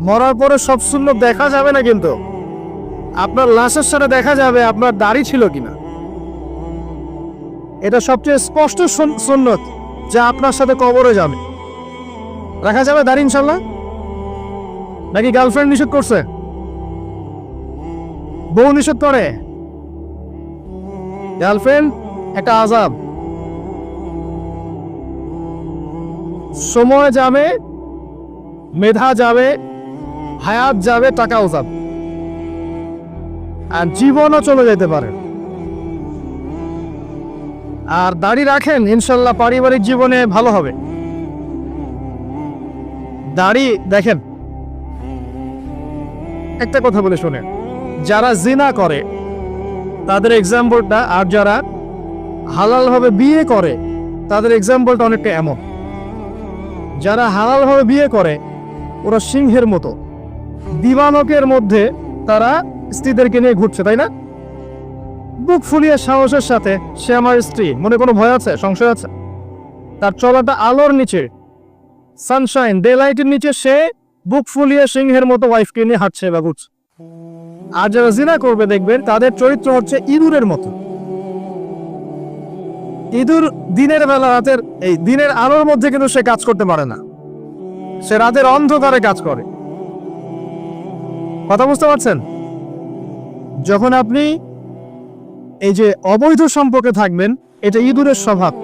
মরার পরে সব শূন্য দেখা যাবে না কিন্তু। আপনার লাশের সাথে দেখা যাবে আপনার দাড়ি ছিল কিনা। এটা সবচেয়ে স্পষ্ট সুন- সুন্নত যা আপনার সাথে কবরে যাবে। রাখা যাবে দাড়ি ইনশাল্লাহ? নাকি গার্লফ্রেন্ড নিষেধ করছে? বউ নিষেধ করে? গার্লফ্রেন্ড, একটা আজাব সময় যাবে, মেধা যাবে হায়াত যাবে, টাকাও যাবে। আর জীবনও চলে যেতে পারে। আর দাড়ি রাখেন, ইনশাল্লাহ পারিবারিক জীবনে ভালো হবে। দাড়ি দেখেন, একটা কথা বলে শোনেন যারা জিনা করে, তাদের এক্সাম্পলটা আর যারা হালালভাবে বিয়ে করে, তাদের এক্সাম্পলটা অনেকটা এমন। যারা হালালভাবে বিয়ে করে, ওরা সিংহের মতো। দিবানকের মধ্যে তারা স্ত্রীদেরকে নিয়ে ঘুরছে, তাই না? বুক ফুলিয়ে সাহসের সাথে সে আমার স্ত্রী। মনে কোনো ভয় আছে? সংশয় আছে? তার চলাটা আলোর নিচে সানশাইন ডে লাইটের নিচে সে বুক ফুলিয়ে সিংহের মতো ওয়াইফকে নিয়ে হাঁটছে বা ঘুরছে। আর যারা জিনা করবে, দেখবেন তাদের চরিত্র হচ্ছে ইঁদুরের মতো। ইঁদুর দিনের বেলা রাতের, এই দিনের আলোর মধ্যে কিন্তু সে কাজ করতে পারে না। সে রাতের অন্ধকারে কাজ করে। কথা বুঝতে পারছেন? যখন আপনি এই যে অবৈধ সম্পর্কে থাকবেন, এটা ইঁদুরের স্বভাব।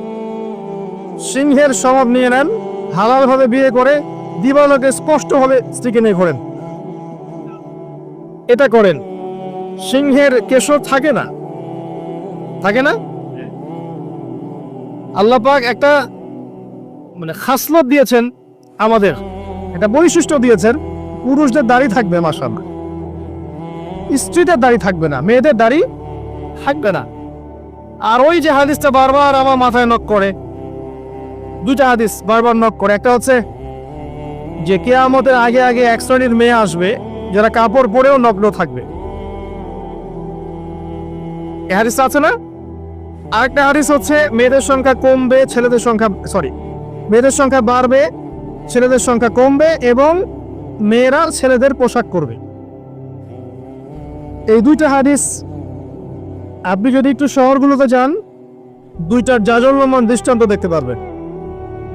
সিংহের স্বভাব নিয়ে নেন, হালালভাবে বিয়ে করে দিবালোকে স্পষ্টভাবে স্ত্রীকে নিয়ে ঘোরেন। এটা করেন। সিংহের কেশর থাকে না? থাকে না? আল্লাহ পাক একটা মানে খাসলত দিয়েছেন আমাদের। একটা বৈশিষ্ট্য দিয়েছেন, পুরুষদের দাড়ি থাকবে মাসাল্লাহ স্ত্রীদের দাড়ি থাকবে না, মেয়েদের দাড়ি থাকবে না। আর ওই যে হাদিসটা বারবার আমার মাথায় নক করে দুটা হাদিস বারবার নক করে, একটা হচ্ছে যে কেয়ামতের আগে আগে এক শ্রেণির মেয়ে আসবে, যারা কাপড় পরেও নগ্ন থাকবে। এ হাদিস আছে না? আরেকটা হাদিস হচ্ছে মেয়েদের সংখ্যা কমবে, ছেলেদের সংখ্যা সরি মেয়েদের সংখ্যা বাড়বে, ছেলেদের সংখ্যা কমবে এবং মেয়েরা ছেলেদের পোশাক করবে। এই দুইটা হাদিস, আপনি যদি একটু শহরগুলোতে যান, দুইটার জাজল্যমান দৃষ্টান্ত দেখতে পারবেন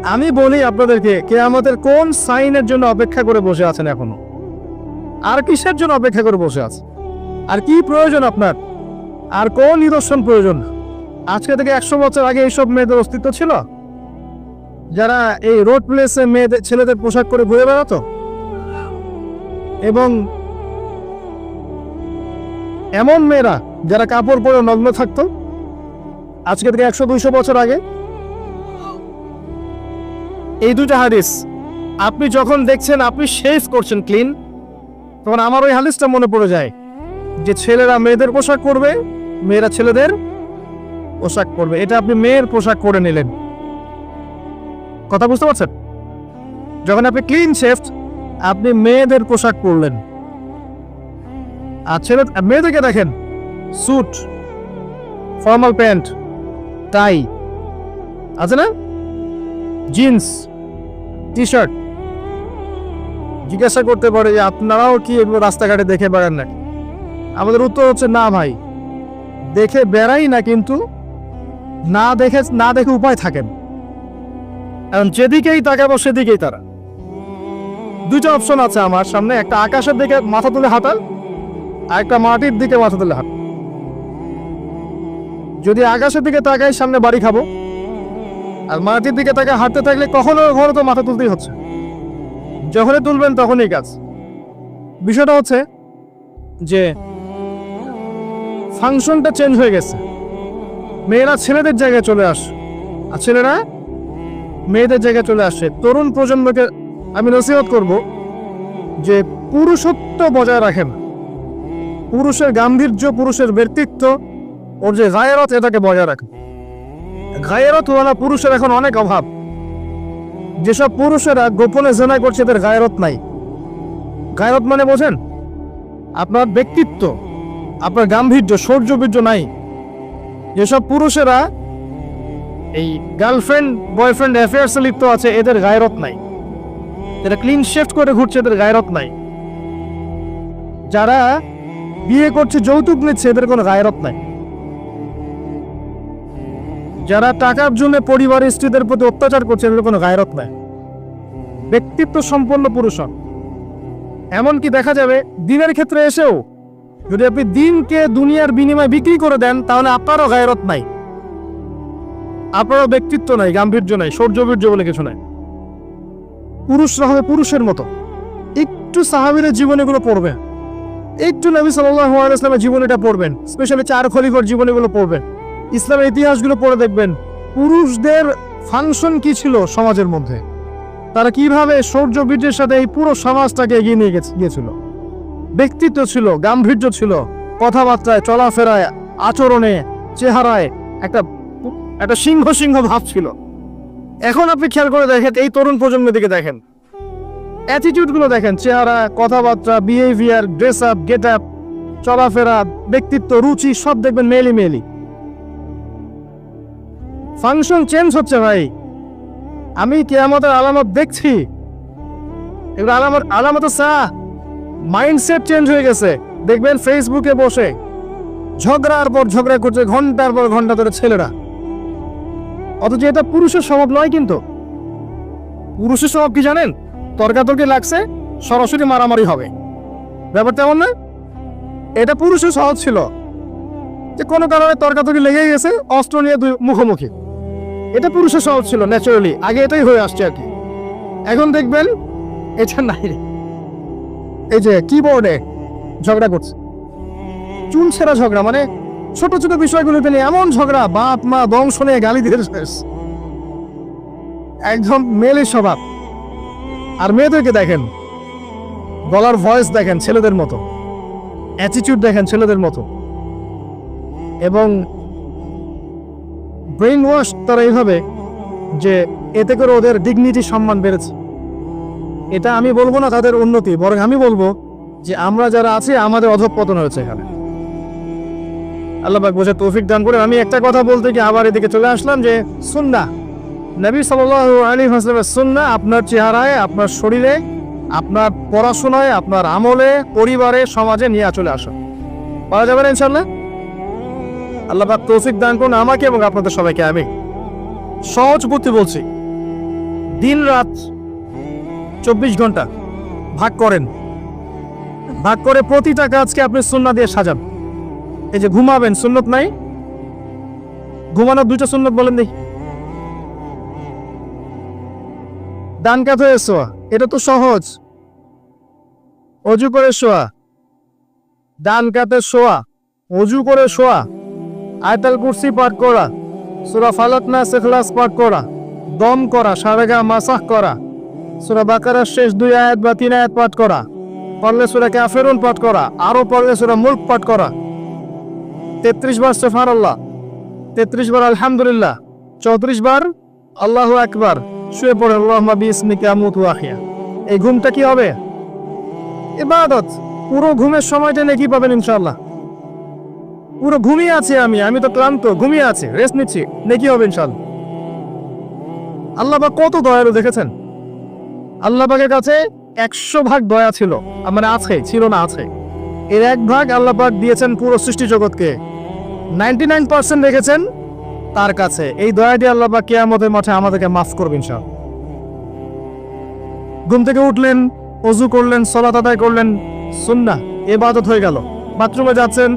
আমি বলি আপনাদেরকে কে আমাদের কোন সাইনের জন্য অপেক্ষা করে বসে আছেন এখনও? আর কিসের জন্য অপেক্ষা করে বসে আছে আর কি প্রয়োজন আপনার? আর কোন নিদর্শন প্রয়োজন? আজকে থেকে একশো বছর আগে এইসব মেয়েদের অস্তিত্ব ছিল? যারা এই রোড প্লেসে মেয়েদের, ছেলেদের পোশাক করে ঘুরে বেড়াতো? এবং এমন মেয়েরা যারা কাপড় পরে নগ্ন থাকতো? আজকে থেকে একশো দুইশো বছর আগে? এই দুইটা হাদিস, আপনি যখন দেখছেন, আপনি শেভ করছেন ক্লিন তখন আমার ওই হাদিসটা মনে পড়ে যায় যে ছেলেরা মেয়েদের পোশাক করবে মেয়েরা ছেলেদের পোশাক করবে এটা আপনি মেয়ের পোশাক করে নিলেন। কথা বুঝতে পারছেন? যখন আপনি ক্লিন শেফট আপনি মেয়েদের পোশাক পরলেন। আর ছেলে মেয়েদেরকে দেখেন। স্যুট ফর্মাল প্যান্ট, টাই, আছে না? জিন্স টি শার্ট জিজ্ঞাসা করতে পারে যে আপনারাও কি রাস্তাঘাটে দেখে বেড়ান নাকি? আমাদের উত্তর হচ্ছে, না ভাই। দেখে বেড়াই না, কিন্তু না দেখে না দেখে উপায় থাকেন। এখন যেদিকেই তাকাবো, সেদিকেই তারা। দুইটা অপশন আছে আমার সামনে, একটা আকাশের দিকে মাথা তুলে হাঁটান একটা মাটির দিকে মাথা তুলে হাঁটান যদি আকাশের দিকে তাকাই, সামনে বাড়ি খাব। আর মাটির দিকে তাকে হাঁটতে থাকলে কখনো কখনো তো মাথা তুলতেই হচ্ছে। যখনই তুলবেন তখনই কাজ। বিষয়টা হচ্ছে যে, ফাংশনটা চেঞ্জ হয়ে গেছে। মেয়েরা ছেলেদের জায়গায় চলে আস আর ছেলেরা মেয়েদের জায়গায় চলে আসে। তরুণ প্রজন্মকে আমি নসিহত করব যে পুরুষত্ব বজায় রাখেন পুরুষের গাম্ভীর্য, পুরুষের ব্যক্তিত্ব, ওর যে গায়েরত, এটাকে বজায় রাখেন গায়েরতওয়ালা পুরুষের এখন অনেক অভাব। যেসব পুরুষেরা গোপনে জেনা করছে, এদের গায়েরত নাই। গায়েরত মানে বোঝেন, আপনার ব্যক্তিত্ব, আপনার গাম্ভীর্য শৌর্যবীর্য নাই। যেসব পুরুষেরা এই গার্লফ্রেন্ড, বয়ফ্রেন্ড, অ্যাফেয়ার্সে লিপ্ত আছে, এদের গায়রত নাই। এরা ক্লিন শেফট করে ঘুরছে, এদের গায়রত নাই। যারা বিয়ে করছে যৌতুক নিচ্ছে, এদের কোনো গায়রত নাই। যারা টাকার জন্য পরিবারের স্ত্রীদের প্রতি অত্যাচার করছে, এদের কোনো গায়রত নাই। ব্যক্তিত্ব সম্পন্ন পুরুষ হন। এমনকি দেখা যাবে, দিনের ক্ষেত্রে এসেও যদি আপনি দিনকে দুনিয়ার বিনিময়ে বিক্রি করে দেন, তাহলে আপনারও গায়রত নাই। আপনারও ব্যক্তিত্ব নাই, গাম্ভীর্য নাই, সৌর্যবীর্য বলে কিছু নাই। পুরুষরা হবে পুরুষের মতো। একটু সাহাবিরের জীবনীগুলো পড়বেন একটু নবী সাল্লাহ ইসলামের জীবনীটা পড়বেন স্পেশালি চার খলিফার জীবনীগুলো পড়বেন। ইসলামের ইতিহাসগুলো পড়ে দেখবেন, পুরুষদের ফাংশন কি ছিল সমাজের মধ্যে? তারা কীভাবে শৌর্য বীর্যের সাথে এই পুরো সমাজটাকে এগিয়ে নিয়ে গিয়েছিল? ব্যক্তিত্ব ছিল, গাম্ভীর্য ছিল, কথাবার্তায়, চলাফেরায়, আচরণে, চেহারায় একটা একটা সিংহ সিংহ ভাব ছিল। এখন আপনি খেয়াল করে দেখেন, এই তরুণ প্রজন্মের দিকে দেখেন। অ্যাটিটিউডগুলো দেখেন, চেহারা, কথাবার্তা behaviour dress up get up চলাফেরা, ব্যক্তিত্ব, রুচি, সব দেখবেন মেলি মেলি। ফাংশন চেঞ্জ হচ্ছে ভাই। আমি কেয়ামতের আলামত দেখছি। এগুলো আলামত আলামত সা মাইন্ডসেট চেঞ্জ হয়ে গেছে। দেখবেন ফেসবুকে বসে, ঝগড়ার পর ঝগড়া করছে, ঘণ্টার পর ঘণ্টা ধরে ছেলেরা। অথচ এটা পুরুষের স্বভাব নয় কিন্তু। পুরুষের স্বভাব কি জানেন? তর্কাতর্কি লাগছে, সরাসরি মারামারি হবে। ব্যাপারটা এমন না, এটা পুরুষের সহজ ছিল যে কোনো কারণে তর্কাতর্কি লেগে গেছে, অস্ত্র নিয়ে দুই মুখোমুখি। এটা পুরুষের সহজ ছিল ন্যাচারালি আগে এটাই হয়ে আসছে আর কি। এখন দেখবেন, এটা নাই। এই যে কিবোর্ডে ঝগড়া করছে। চুল ছেঁড়া ঝগড়া মানে ছোট ছোট বিষয়গুলোতে নিয়ে এমন ঝগড়া, বাপ, মা, বংশ নিয়ে গালি দিয়ে একদম মেলে স্বভাব। আর মেয়েদেরকে দেখেন। গলার ভয়েস দেখেন ছেলেদের মতো। অ্যাটিটিউড দেখেন ছেলেদের মতো। এবং ব্রেন ওয়াশ তারা এইভাবে যে এতে করে ওদের ডিগনিটি সম্মান বেড়েছে। এটা আমি বলব না তাদের উন্নতি, বরং আমি বলব যে আমরা যারা আছি, আমাদের অধঃপতন হয়েছে এখানে। আল্লাহ বোঝে তৌফিক দান করে। আমি একটা কথা বলতে গিয়ে আবার এদিকে চলে আসলাম যে সুন্না নবী সাল্লাল্লাহু আলাইহি ওয়াসাল্লামের সুন্না আপনার চেহারায়, আপনার শরীরে, আপনার পড়াশোনায়, আপনার আমলে, পরিবারে, সমাজে নিয়ে চলে আসুন। পাওয়া যাবে না ইনশাল্লাহ আল্লাহ পাক তৌফিক দান করুন আমাকে এবং আপনাদের সবাইকে আমি সহজ বুদ্ধি বলছি, দিন রাত চব্বিশ ঘণ্টা ভাগ করেন। ভাগ করে প্রতিটা কাজকে আপনি সুন্না দিয়ে সাজান। এই যে ঘুমাবেন, সুন্নত নাই? ঘুমানোর দুইটা সুন্নত বলেন দেখি। ডান কাত হয়ে শোয়া এটা তো সহজ। অজু করে শোয়া। ডান কাতে শোয়া, অজু করে শোয়া। আয়তাল কুর্সি পাঠ করা, সুরা ফালাক না সেখলাস পাঠ করা, দম করা, সারেগা মাসাহ করা। সুরা বাকারার শেষ দুই আয়াত বা তিন আয়াত পাঠ করা। পড়লে সুরা ক্যাফেরুন পাঠ করা আরও পড়লে সুরা মুল্ক পাঠ করা। তেত্রিশ বার সেফার আল্লাহ তেত্রিশ বার আলহামদুলিল্লাহ, চৌত্রিশ বার আল্লাহ একবার শুয়ে পড়ে আল্লাহ বিসমিকে আমুত ওয়াহিয়া এই ঘুমটা কি হবে? ইবাদত, পুরো ঘুমের সময়টা নাকি পাবেন ইনশাআল্লাহ। পুরো ঘুমিয়ে আছি আমি আমি তো ক্লান্ত, ঘুমিয়ে আছি রেস্ট নিচ্ছি, নাকি হবে ইনশাআল্লাহ। আল্লাহ পাক কত দয়ালু দেখেছেন? আল্লাহ পাকের কাছে একশো ভাগ দয়া ছিল মানে আছে, ছিল না আছে। এর এক ভাগ আল্লাহ পাক দিয়েছেন পুরো সৃষ্টি জগৎকে। নাইনটি নাইন পার্সেন্ট রেখেছেন তার কাছে। এই দয়াটি আল্লাহ পাক কেয়ামতের মাঠে আমাদেরকে মাফ করবেন সব ঘুম থেকে উঠলেন অজু করলেন সলাত আদায় করলেন সুন্না এবাদত হয়ে গেল। বাথরুমে যাচ্ছেন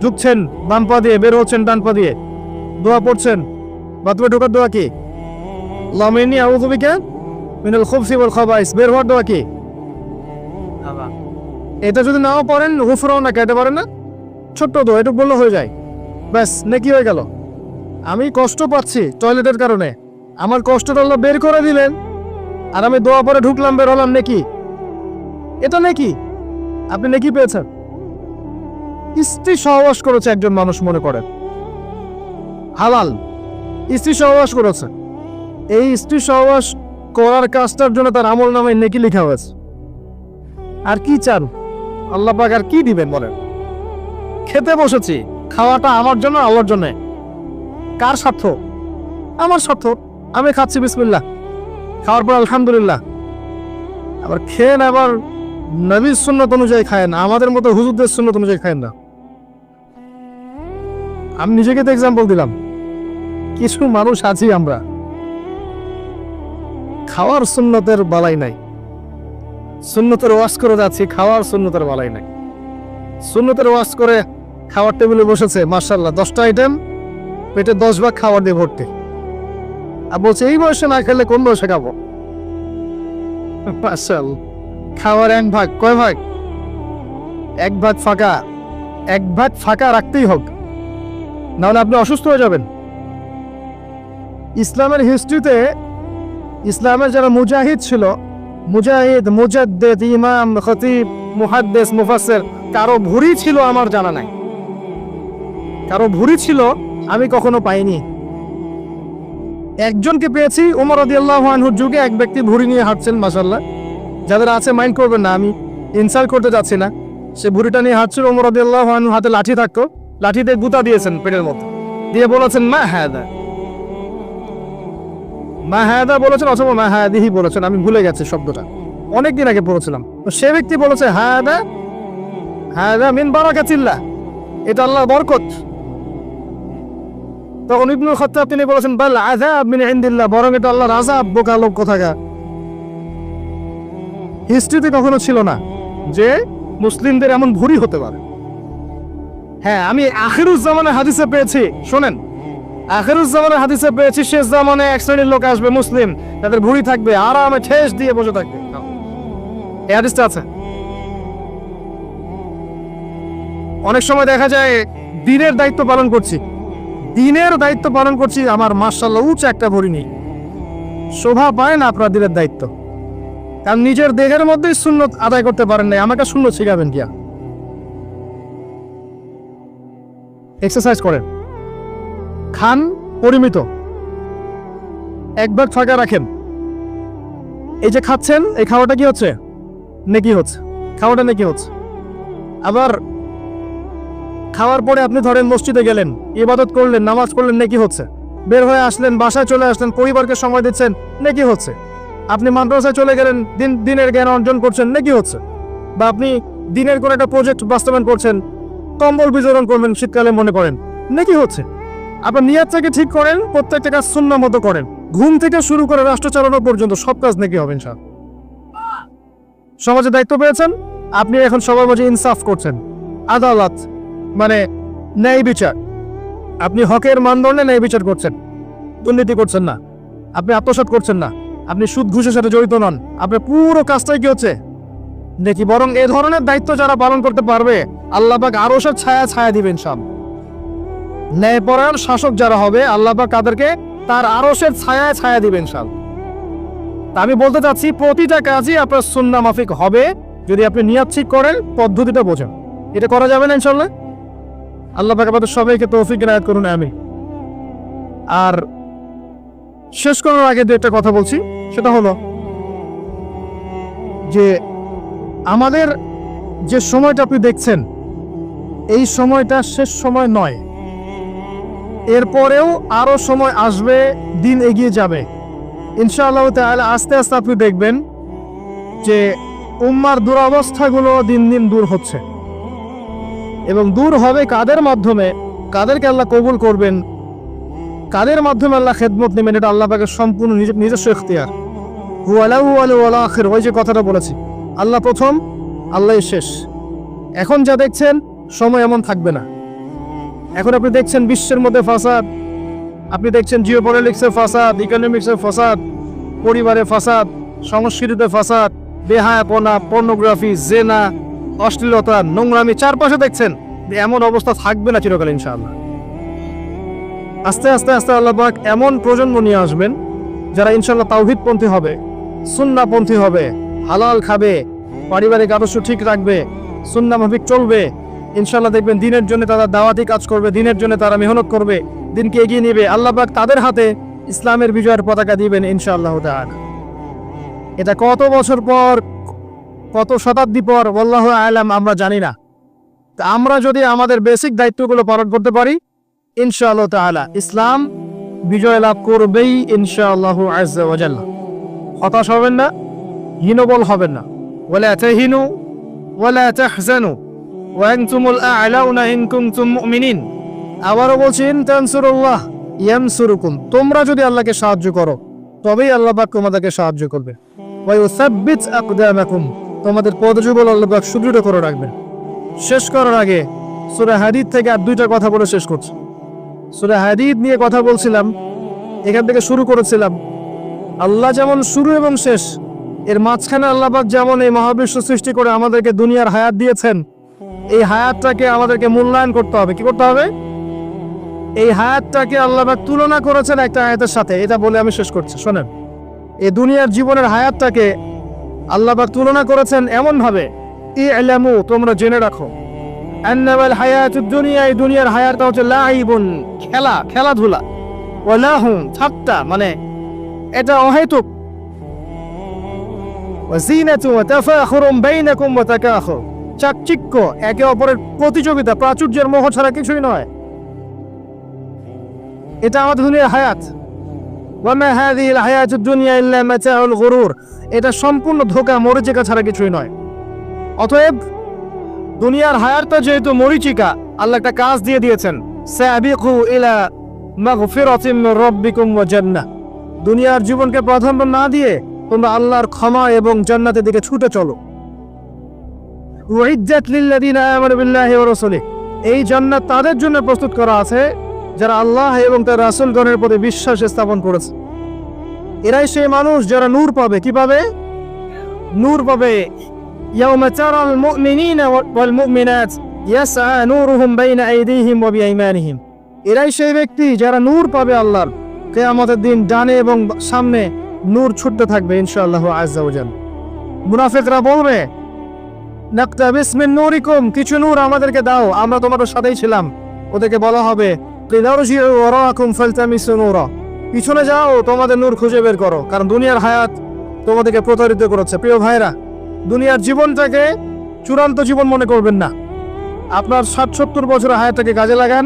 ঢুকছেন বাম পা দিয়ে বের হচ্ছেন ডান পা দিয়ে। দোয়া পড়ছেন বাথরুমে ঢোকার দোয়া কি? লামিনী আউযুবিকা মিনাল খুবসি ওয়াল খাবাইস। বের হওয়ার দোয়া কি? এটা যদি নাও পড়েন হুফরাও না কেটে পারেন না। ছোট্ট দোয়া এটুকু বললে হয়ে যায়। ব্যাস নেকি হয়ে গেল। আমি কষ্ট পাচ্ছি টয়লেটের কারণে। আমার কষ্টটা আল্লাহ বের করে দিলেন। আর আমি দোয়া পরে ঢুকলাম, বের হলাম নাকি? এটা নেকি? আপনি নাকি পেয়েছেন? স্ত্রী সহবাস করেছে একজন মানুষ, মনে করেন। হালাল। স্ত্রী সহবাস করেছে। এই স্ত্রী সহবাস করার কাজটার জন্য তার আমল নামে নেকি লেখা হয়েছে। আর কি চান? আল্লাহ আর কি দিবেন বলেন? খেতে বসেছি। খাওয়াটা আমার জন্য, আল্লাহর জন্য। কার স্বার্থ? আমার স্বার্থ। আমি খাচ্ছি, বিসমিল্লাহ। খাওয়ার পর আলহামদুলিল্লাহ। আবার খেয়ে আবার নবীর সুন্নত অনুযায়ী খায়েন আমাদের মতো হুজুরদের সুন্নত অনুযায়ী খায়েন না। আমি নিজেকে তো এক্সাম্পল দিলাম। কিছু মানুষ আছি আমরা। খাওয়ার সুন্নতের বালাই নাই। সুন্নতের ওয়াশ করে যাচ্ছি, খাওয়ার সুন্নতের বালাই নাই। সুন্নতের ওয়াশ করে খাওয়ার টেবিলে বসেছে মার্শাল্লাহ দশটা আইটেম পেটে দশ ভাগ খাবার দিয়ে ভর্তি। আর বলছে, এই বয়সে না খেলে কোন বয়সে খাব? খাওয়ার এক ভাগ, কয় ভাগ? এক ভাগ ফাঁকা, এক ভাগ ফাঁকা রাখতেই হোক। নাহলে আপনি অসুস্থ হয়ে যাবেন। ইসলামের হিস্ট্রিতে, ইসলামের যারা মুজাহিদ ছিল, মুজাহিদ, মুজাদ্দেদ, ইমাম, খতিব, মুহাদ্দেস, মুফাসসির, কারও ভুরি ছিল আমার জানা নাই। কারও ভুরি ছিল আমি কখনো পাইনি। একজনকে পেয়েছি উমর রাদিয়াল্লাহু আনহুর যুগে এক ব্যক্তি ভুরি নিয়ে হাঁটছেন মাশাল্লাহ যাদের আছে, মাইন্ড করবেন না, আমি ইনসাল্ট করতে যাচ্ছি না। সে ভুড়িটা নিয়ে হাঁটছিল ওমর রাদিয়াল্লাহু আনহু হাতে লাঠি থাকতো। লাঠিতে গুতা দিয়েছেন পেটের মধ্যে। দিয়ে বলেছেন, মা হাদা। মা হাদা বলেছেন, অথবা মা হাদিহি বলেছেন, আমি ভুলে গেছি শব্দটা। অনেকদিন আগে পড়েছিলাম। তো সে ব্যক্তি বলেছে, হাদা। হাদা মিন বারাকাতিল্লাহ। এটা আল্লাহর বরকত। তখন ইবনুল খাত্তাব তিনি বলেছেন, বাল আযাব মিন ইনদিল্লাহ বরং এটা আল্লাহর আযাব বোকা লোক কোথাকার? হিস্ট্রিতে কখনো ছিল না যে মুসলিমদের এমন ভুরি হতে পারে। হ্যাঁ আমি আখিরুজ্জামানের হাদিসে পেয়েছি, শোনেন। আখিরুজ্জামানের হাদিসে পেয়েছি, শেষ জামানে এক শ্রেণির লোক আসবে, মুসলিম। তাদের ভুড়ি থাকবে, আরামে ঠেস দিয়ে বসে থাকবে। এই হাদিসটা আছে? অনেক সময় দেখা যায়, দিনের দায়িত্ব পালন করছি। দিনের দায়িত্ব পালন করছি, আমার মার্শাল্লাহ উঁচ একটা ভরি নেই। শোভা পায় না আপনার দিনের দায়িত্ব। কারণ নিজের দেহের মধ্যেই শূন্য আদায় করতে পারেন নাই, আমাকে শূন্য শিখাবেন কিয়া এক্সারসাইজ করেন। খান পরিমিত। একবার ফাঁকা রাখেন। এই যে খাচ্ছেন, এই খাওয়াটা কি হচ্ছে? নেকি হচ্ছে। খাওয়াটা নেকি হচ্ছে। আবার খাওয়ার পরে আপনি ধরেন মসজিদে গেলেন, ইবাদত করলেন, নামাজ পড়লেন, নেকি হচ্ছে। বের হয়ে আসলেন, বাসায় চলে আসলেন, পরিবারকে সময় দিচ্ছেন, নেকি হচ্ছে। আপনি মাদ্রাসায় চলে গেলেন, দিন, দিনের জ্ঞান অর্জন করছেন, নাকি হচ্ছে। বা আপনি দিনের কোনো একটা প্রজেক্ট বাস্তবায়ন করছেন, কম্বল বিতরণ করবেন, শীতকালে মনে করেন, নাকি হচ্ছে। আপনার নিয়াতটাকে ঠিক করেন, প্রত্যেকটা কাজ শূন্য মতো করেন। ঘুম থেকে শুরু করে রাষ্ট্র চালানো পর্যন্ত সব কাজ নাকি হবেন সব সমাজে দায়িত্ব পেয়েছেন, আপনি এখন সবার মাঝে ইনসাফ করছেন। আদালত মানে ন্যায় বিচার। আপনি হকের মানদণ্ডে ন্যায় বিচার করছেন, দুর্নীতি করছেন না, আপনি আত্মসাৎ করছেন না, আপনি সুদ ঘুষের সাথে জড়িত নন, আপনার পুরো কাজটাই কি হচ্ছে? দেখি বরং এ ধরনের দায়িত্ব যারা পালন করতে পারবে আল্লাহবাক আরও সব ছায়া ছায়া দিবেন সব ন্যায়পরায়ণ শাসক যারা হবে আল্লাহবাক তাদেরকে তার আরসের ছায়া ছায়া দিবেন সব আমি বলতে চাচ্ছি, প্রতিটা কাজই আপনার সুন্না মাফিক হবে, যদি আপনি নিয়াত করেন, পদ্ধতিটা বোঝেন। এটা করা যাবে না ইনশাল্লাহ আল্লাহ পাক আমাদের সবাইকে তৌফিক নায়াত করুন আমি আর শেষ করার আগে দু একটা কথা বলছি, সেটা হলো যে আমাদের যে সময়টা আপনি দেখছেন, এই সময়টা শেষ সময় নয়। এরপরেও আরও সময় আসবে, দিন এগিয়ে যাবে। ইনশাআল্লাহ তাহলে আস্তে আস্তে আপনি দেখবেন যে উম্মার দুরবস্থাগুলো দিন দিন দূর হচ্ছে। এবং দূর হবে কাদের মাধ্যমে? কাদেরকে আল্লাহ কবুল করবেন? কাদের মাধ্যমে আল্লাহ খেদমত নেবেন? এটা আল্লাহ পাকের সম্পূর্ণ নিজস্ব ইখতিয়ার। হুয়ালাহু আলা আখির, ওই যে কথাটা বলেছি। আল্লাহ প্রথম আল্লাহ শেষ। এখন যা দেখছেন, সময় এমন থাকবে না। এখন আপনি দেখছেন বিশ্বের মধ্যে ফাসাদ। আপনি দেখছেন জিও পলিটিক্সের ফাসাদ, ইকোনমিক্সের ফাসাদ পরিবারে ফাসাদ, সংস্কৃতিতে ফাসাদ, বেহায়াপনা, পর্নোগ্রাফি, জেনা অশ্লীলতা, নোংরামি চারপাশে দেখছেন। এমন অবস্থা থাকবে না চিরকাল ইনশাআল্লাহ। আস্তে আস্তে আস্তে আল্লাহ পাক এমন প্রজন্ম নিয়ে আসবেন, যারা ইনশাআল্লাহ তাওহিদপন্থী হবে সুন্নাপন্থী হবে, হালাল খাবে, পারিবারিক আদর্শ ঠিক রাখবে সুন্না মাফিক চলবে ইনশাল্লাহ দেখবেন দিনের জন্য তারা দাওয়াতি কাজ করবে, দিনের জন্য তারা মেহনত করবে, দিনকে এগিয়ে নেবে। আল্লাহ পাক তাদের হাতে ইসলামের বিজয়ের পতাকা দিবেন, ইনশাআল্লাহ এটা কত বছর পর কত শতাব্দী পর বল্লাহ আলাম আমরা জানি না। তা আমরা যদি আমাদের বেসিক দায়িত্বগুলো পালন করতে পারি, ইনশাআল্লাহ তালা ইসলাম বিজয় লাভ করবেই ইনশাআল্লাহ আজাল্লাহ হতাশ হবেন না, হীনবল হবেন না। বলে ওলা হিনু ওলা তাহজানু ওয়াংতুমুল আলাউনা ইনকুমতুম মিনিন আবারও বলছেন ইয়াম ইয়ামসুরুকুম তোমরা যদি আল্লাহকে সাহায্য করো, তবেই আল্লাহ পাক তোমাদেরকে সাহায্য করবে। ওয়ায়ুসাব্বিত আকদামাকুম। তোমাদের পদযুবল আল্লাহ সুদৃঢ় করে রাখবেন। শেষ করার আগে সূরা হাদিদ থেকে আর দুইটা কথা বলে শেষ করছি। সূরা হাদিদ নিয়ে কথা বলছিলাম, এখান থেকে শুরু করেছিলাম। আল্লাহ যেমন শুরু এবং শেষ, এর মাঝখানে আল্লাহ যেমন এই মহাবিশ্ব সৃষ্টি করে আমাদেরকে দুনিয়ার হায়াত দিয়েছেন, এই হায়াতটাকে আমাদেরকে মূল্যায়ন করতে হবে। কি করতে হবে? এই হায়াতটাকে আল্লাহ তুলনা করেছেন একটা আয়াতের সাথে, এটা বলে আমি শেষ করছি। শোনেন, এই দুনিয়ার জীবনের হায়াতটাকে আল্লাহ পাক তুলনা করেছেন এমন ভাবে ইলামু, তোমরা জেনে রাখো, আন্নামাল হায়াতুদ দুনিয়া দুনিয়ার হায়াতটা হচ্ছে লাইবুন, খেলা, খেলাধুলা, ওয়ালাহুম, ঠাট্টা মানে এটা অহেতুক। চাকচিক্য, একে অপরের প্রতিযোগিতা, প্রাচুর্যের মোহ ছাড়া কিছুই নয়। এটা আমাদের দুনিয়ার হায়াত। ওয়ামা হাদিহিল হায়াতুদ দুনিয়া সম্পূর্ণ ধোকা মরিচিকা ছাড়া কিছুই নয়। অতএব, দুনিয়ার হায়াতটা যেহেতু মরিচিকা, আল্লাহ একটা কাজ দিয়ে দিয়েছেন। সাবিকু ইলা মাগফিরাতিম রাব্বিকুম ওয়া দুনিয়ার জীবনকে প্রাধান্য না দিয়ে তোমরা আল্লাহর ক্ষমা এবং জান্নাতের দিকে ছুটে চলো। উইজ্জাত লিল্লাযিনা আমানু বিল্লাহি ওয়া এই জান্নাত তাদের জন্য প্রস্তুত করা আছে যারা আল্লাহ এবং তার রাসূলগণের প্রতি বিশ্বাস স্থাপন করেছে। এরাই সেই মানুষ যারা নূর পাবে। কি পাবে? নূর পাবে। মুমিনিনা ওয়াল মুমিনাত ইয়াসআ নূরুহুম বাইনা আইদিহিম ওয়া বিআইমানিহিম। এরাই সেই ব্যক্তি যারা নূর পাবে আল্লাহর। কিয়ামতের দিন ডানে এবং সামনে নূর ছুটতে থাকবে ইনশাআল্লাহ ওয়াজাল মুনাফিকরা বলবে নাকতা বিসমিন নূরিকুম, কিছু নূর আমাদেরকে দাও, আমরা তোমাদের সাথেই ছিলাম। ওদেরকে বলা হবে লিনারজিউ ওয়ারাকুম ফালতামিসু নূরা পিছনে যাও, তোমাদের নূর খুঁজে বের করো, কারণ দুনিয়ার হায়াত তোমাদেরকে প্রতারিত করেছে। প্রিয় ভাইরা দুনিয়ার জীবনটাকে চূড়ান্ত জীবন মনে করবেন না। আপনার ষাট সত্তর বছরের হায়াতটাকে কাজে লাগান,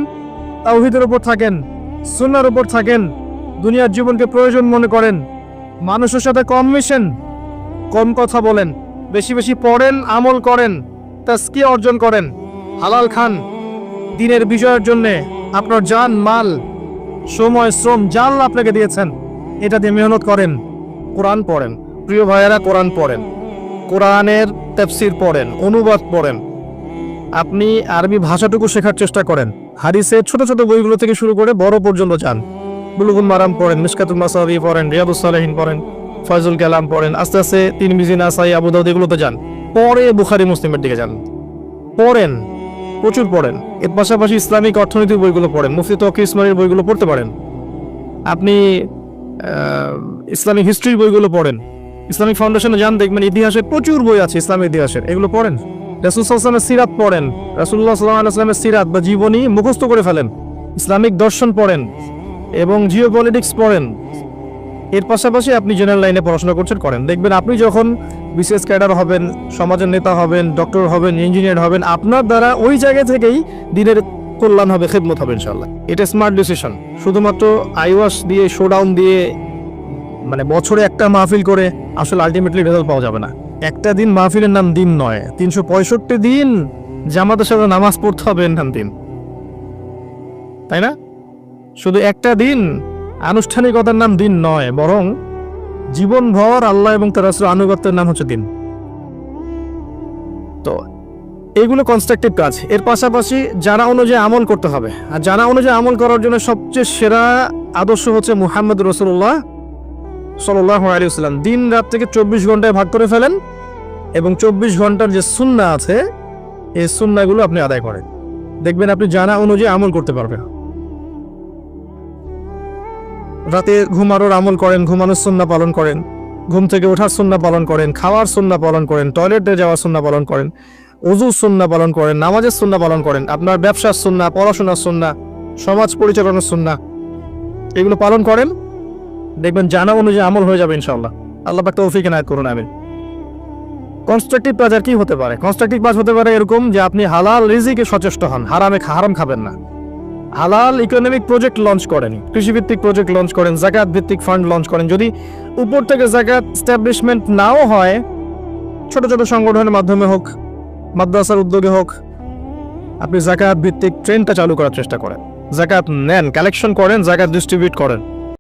তাওহিদের উপর থাকেন, সুন্নার উপর থাকেন, দুনিয়ার জীবনকে প্রয়োজন মনে করেন, মানুষের সাথে কম মিশেন, কম কথা বলেন, বেশি বেশি পড়েন, আমল করেন তাস্কি অর্জন করেন, হালাল খান, দিনের বিজয়ের জন্যে। আপনার জান, মাল, সময়, শ্রম, জাল আপনাকে দিয়েছেন। এটা দিয়ে মেহনত করেন। কোরআন পড়েন। প্রিয় ভাইয়েরা, কোরআন পড়েন। কোরআনের তাফসির পড়েন, অনুবাদ পড়েন। আপনি আরবি ভাষাটুকু শেখার চেষ্টা করেন। হাদিসের ছোট ছোট বইগুলো থেকে শুরু করে বড় পর্যন্ত যান। বুলুগুল মারাম পড়েন, মিসকাতুল মাসাবি পড়েন রিয়াদুস সালেহিন পড়েন, ফয়জুল কালাম পড়েন, আস্তে আস্তে তিন মিজিন আসাই আবু দাউদ এগুলোতে যান। পরে বুখারি, মুসলিমের দিকে যান। পড়েন। প্রচুর পড়েন। এর পাশাপাশি ইসলামিক অর্থনীতির বইগুলো পড়েন। মুফতি তকি ইসমাইলের বইগুলো পড়তে পারেন। আপনি ইসলামিক হিস্ট্রির বইগুলো পড়েন। ইসলামিক ফাউন্ডেশনে যান, দেখবেন ইতিহাসের প্রচুর বই আছে ইসলামিক ইতিহাসের। এগুলো পড়েন। রাসুল সাল্লামের সিরাত পড়েন। রাসুল্লাহ সাল্লাহ আসলামের সিরাত বা জীবনী মুখস্থ করে ফেলেন। ইসলামিক দর্শন পড়েন এবং জিও পলিটিক্স পড়েন। এর পাশাপাশি আপনি জেনারেল লাইনে পড়াশোনা করছেন, করেন। দেখবেন আপনি যখন বিশেষ ক্যাডার হবেন, সমাজের নেতা হবেন, ডক্টর হবেন, ইঞ্জিনিয়ার হবেন, আপনার দ্বারা ওই জায়গা থেকেই দিনের কল্যাণ হবে, খেদমত হবে ইনশাল্লাহ এটা স্মার্ট ডিসিশন শুধুমাত্র আইওয়াস দিয়ে শোডাউন দিয়ে মানে বছরে একটা মাহফিল করে, আসলে আলটিমেটলি রেজাল্ট পাওয়া যাবে না। একটা দিন মাহফিলের নাম দিন নয়, তিনশো পঁয়ষট্টি দিন জামাতের সাথে নামাজ পড়তে হবে এর নাম দিন। তাই না? শুধু একটা দিন, আনুষ্ঠানিকতার নাম দিন নয়, বরং জীবনভর আল্লাহ এবং তার রাসূলের আনুগত্যের নাম হচ্ছে দিন। তো এগুলো কনস্ট্রাকটিভ কাজ। এর পাশাপাশি জানা অনুযায়ী আমল করতে হবে। আর জানা অনুযায়ী আমল করার জন্য সবচেয়ে সেরা আদর্শ হচ্ছে মুহাম্মদ রসুল্লাহ সাল্লাহ আলিয়াল্লাম দিন রাত থেকে চব্বিশ ঘন্টায় ভাগ করে ফেলেন এবং চব্বিশ ঘণ্টার যে সুন্না আছে, এই সুন্নাগুলো আপনি আদায় করেন। দেখবেন আপনি জানা অনুযায়ী আমল করতে পারবেন। রাতে ঘুমানোর আমল করেন, ঘুমানোর সুন্না পালন করেন, ঘুম থেকে ওঠার সুন্না পালন করেন, খাওয়ার সুন্না পালন করেন, টয়লেটে যাওয়ার সুন্না পালন করেন অজুর সুন্না পালন করেন, নামাজের সুন্না পালন করেন, আপনার ব্যবসার সুন্না, পড়াশোনার সুন্না, সমাজ পরিচালনার সুন্না, এগুলো পালন করেন। দেখবেন জানা অনুযায়ী আমল হয়ে যাবে ইনশাল্লাহ আল্লাহ পাক তৌফিক এনায়ত করুন, আমিন। কনস্ট্রাকটিভ কাজ আর কি হতে পারে? কনস্ট্রাকটিভ কাজ হতে পারে এরকম যে আপনি হালাল রিজিকে সচেষ্ট হন, হারামে হারাম খাবেন না। হালাল ইকোনমিক প্রজেক্ট লঞ্চ করেন। কৃষিভিত্তিক প্রজেক্ট লঞ্চ করেন, জাকাত ভিত্তিক ফান্ড লঞ্চ করেন। যদি উপর থেকে জাকাত স্ট্যাবলিশমেন্ট নাও হয়, ছোট ছোট সংগঠনের মাধ্যমে হোক, মাদ্রাসার উদ্যোগে হোক, আপনি জাকাত ভিত্তিক ট্রেনটা চালু করার চেষ্টা করেন। জাকাত নেন কালেকশন করেন, জাকাত ডিস্ট্রিবিউট করেন।